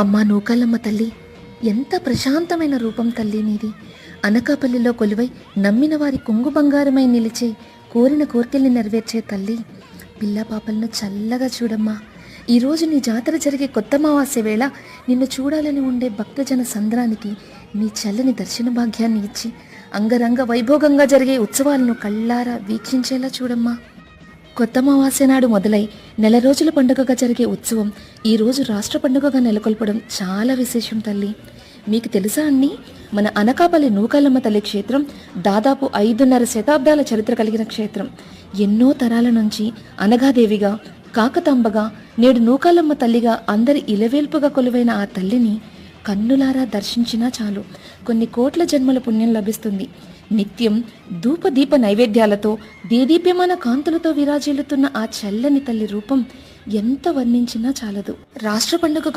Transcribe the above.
అమ్మా నూకాలమ్మ తల్లి ఎంత ప్రశాంతమైన రూపం తల్లి నీది. అనకాపల్లిలో కొలువై నమ్మిన వారి కొంగు బంగారమై నిలిచే కోరిన కోర్కెల్ని నెరవేర్చే తల్లి. పిల్ల పాపలను చల్లగా చూడమ్మా. ఈరోజు నీ జాతర జరిగే కొత్త మావాస్య వేళ నిన్ను చూడాలని ఉండే భక్తజన సంద్రానికి నీ చల్లని దర్శన భాగ్యాన్ని ఇచ్చి అంగరంగ వైభోగంగా జరిగే ఉత్సవాలను కళ్ళారా వీక్షించేలా చూడమ్మా. కొత్త అమావాస్య నాడు మొదలై నెల రోజుల పండుగగా జరిగే ఉత్సవం ఈ రోజు రాష్ట్ర పండుగగా నెలకొల్పడం చాలా విశేషం తల్లి. మీకు తెలుసా అండి మన అనకాపల్లి నూకాలమ్మ తల్లి క్షేత్రం దాదాపు ఐదున్నర శతాబ్దాల చరిత్ర కలిగిన క్షేత్రం. ఎన్నో తరాల నుంచి అనగాదేవిగా కాకతాంబగా నేడు నూకాలమ్మ తల్లిగా అందరి ఇలవేల్పుగా కొలువైన ఆ తల్లిని కన్నులారా దర్శించినా చాలు. కొన్ని కోట్ల జన్మల పుణ్యం లభిస్తుంది. నిత్యం ధూపదీప నైవేద్యాలతో దేదీప్యమాన కాంతులతో విరాజిల్లుతున్న ఆ చల్లని తల్లి రూపం ఎంత వర్ణించినా చాలదు. రాష్ట్ర పండుగగా